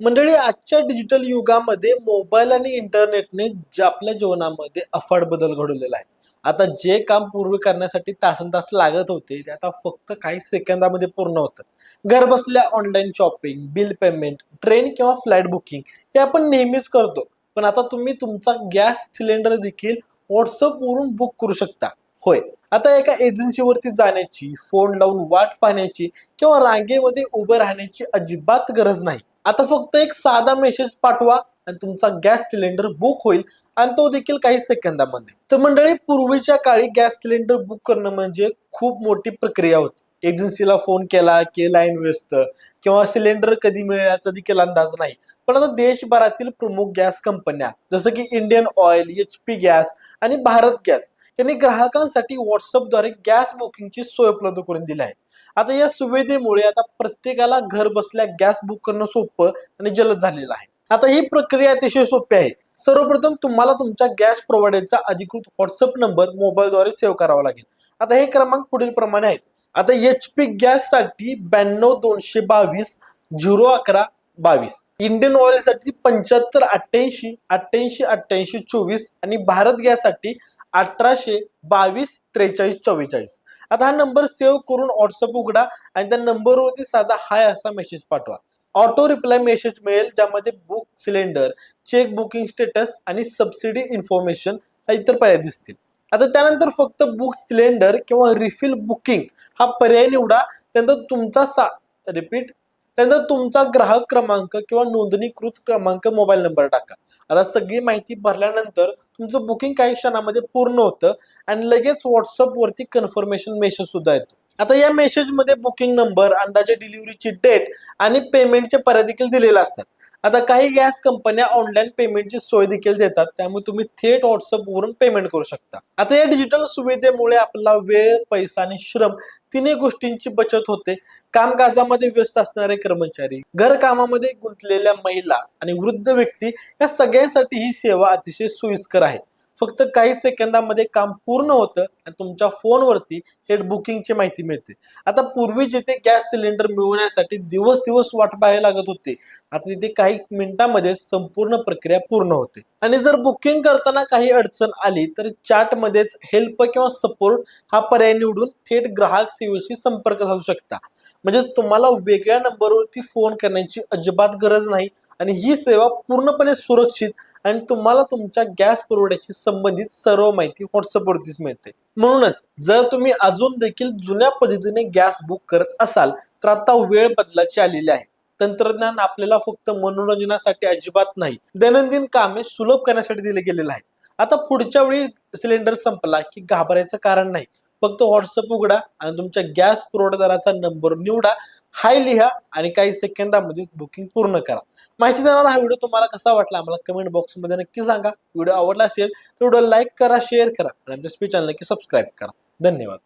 मंडळी आजच्या डिजिटल युगामध्ये मोबाईल आणि इंटरनेटने आपल्या जीवनामध्ये अफाट बदल घडवलेला आहे. आता जे काम पूर्वी करण्यासाठी तासन तास लागत होते ते आता फक्त काही सेकंदामध्ये पूर्ण होतं. घर बसल्या online shopping bill payment train किंवा फ्लाईट बुकिंग हे आपण नेहमीच करतो. पण आता तुम्ही तुमचा गॅस सिलेंडर देखील व्हॉट्सअपवरून बुक करू शकता. होय. आता एका एजन्सीवरती जाण्याची फोन लावून वाट पाहण्याची किंवा रांगेमध्ये उभं राहण्याची अजिबात गरज नाही. आता फक्त एक साधा मेसेज पाठवा आणि तुमचा गॅस सिलेंडर बुक होईल आणि तो देखील काही सेकंदामध्ये. तर मंडळी पूर्वीच्या काळी गॅस सिलेंडर बुक करणं म्हणजे खूप मोठी प्रक्रिया होती. एजन्सीला फोन केला की लाईन व्यस्त किंवा सिलेंडर कधी मिळेल याचा देखील अंदाज नाही. पण आता देशभरातील प्रमुख गॅस कंपन्या जसं की Indian Oil H P gas आणि भारत गॅस त्यांनी ग्राहकांसाठी व्हॉट्सअपद्वारे गॅस बुकिंगची सोय उपलब्ध करून दिली आहे. आता या सुविधेमुळे आता प्रत्येकाला घर बसल्या गॅस बुक करणं सोपं आणि जलद झालेलं आहे. आता ही प्रक्रिया अतिशय सोपी आहे. सर्वप्रथम तुम्हाला तुमच्या गॅस प्रोव्हायडरचा अधिकृत व्हॉट्सअप नंबर मोबाईलद्वारे सेव्ह करावा लागेल. आता हे क्रमांक पुढील प्रमाणे आहेत. आता एच पी गॅससाठी ब्याण्णव दोनशे बावीस झिरो अकरा बावीस. इंडियन ऑइलसाठी पंच्याहत्तर अठ्ठ्याऐंशी अठ्ठ्याऐंशी अठ्ठ्याऐंशी चोवीस आणि भारत गॅससाठी अठराशे बावीस त्रेचाळीस चव्वेचाळीस. आता हा नंबर सेव्ह करून व्हॉट्सअप उघडा आणि त्या नंबरवरती साधा हाय असा मेसेज पाठवा. ऑटो रिप्लाय मेसेज मिळेल ज्यामध्ये book cylinder check booking status आणि सबसिडी इन्फॉर्मेशन हा इतर पर्याय दिसतील. आता त्यानंतर फक्त बुक सिलेंडर किंवा रिफिल बुकिंग हा पर्याय निवडा. त्यानंतर तुमचा सा रिपीट त्यानंतर तुमचा ग्राहक क्रमांक किंवा नोंदणीकृत क्रमांक मोबाईल नंबर टाका. आता सगळी माहिती भरल्यानंतर तुमचं बुकिंग काही क्षणामध्ये पूर्ण होतं आणि लगेच व्हॉट्सअप वरती कन्फर्मेशन मेसेज सुद्धा येतो. आता या मेसेजमध्ये बुकिंग नंबर अंदाजे डिलिव्हरीची डेट आणि पेमेंटचे पर्याय देखील दिलेले असतात. आता काही गॅस कंपन्या ऑनलाईन पेमेंटची सोय देखील देतात त्यामुळे तुम्ही थेट व्हॉट्सअप वरून पेमेंट करू शकता. आता या डिजिटल सुविधेमुळे आपला वेळ पैसा आणि श्रम तिन्ही गोष्टींची बचत होते. कामकाजामध्ये व्यस्त असणारे कर्मचारी घर कामामध्ये गुंतलेल्या महिला आणि वृद्ध व्यक्ती या सगळ्यांसाठी ही सेवा अतिशय सोयीस्कर आहे. फक्त काही सेकंदामध्ये काम पूर्ण होतं आणि तुमच्या फोनवरती थेट बुकिंगची माहिती मिळते. आता पूर्वी जिथे गॅस सिलेंडर मिळवण्यासाठी दिवस दिवस वाट पाहायला लागत होते आता तिथे काही मिनिटांमध्ये संपूर्ण प्रक्रिया पूर्ण होते. आणि जर बुकिंग करताना काही अडचण आली तर चॅटमध्येच हेल्प किंवा सपोर्ट हा पर्याय निवडून थेट ग्राहक सेवेशी संपर्क साधू शकता. म्हणजे तुम्हाला वेगळ्या नंबरवरती फोन करण्याची अजिबात गरज नाही. आणि ही सेवा पूर्णपणे सुरक्षित आणि तुम्हाला तुमच्या गॅस पुरवठ्याशी संबंधित सर्व माहिती व्हॉट्सअपवरतीच मिळते. म्हणूनच जर तुम्ही अजून देखील जुन्या पद्धतीने गॅस बुक करत असाल तर आता वेळ बदलाची आलेली आहे. तंत्रज्ञान आपल्याला फक्त मनोरंजनासाठी अजिबात नाही दैनंदिन कामे सुलभ करण्यासाठी दिले गेलेलं आहे. आता पुढच्या वेळी सिलेंडर संपला की घाबरायचं कारण नाही. फक्त व्हॉट्सअप उघडा आणि तुमच्या गॅस पुरवठादाराचा नंबर निवडा हाय लिहा आणि काही सेकंदामध्येच बुकिंग पूर्ण करा. माहिती देणारा हा व्हिडिओ तुम्हाला कसा वाटला आम्हाला कमेंट बॉक्समध्ये नक्की सांगा. व्हिडिओ आवडला असेल तर व्हिडिओ लाईक करा शेअर करा आणि आमच्या स्पीच चॅनल नक्की सबस्क्राईब करा. धन्यवाद.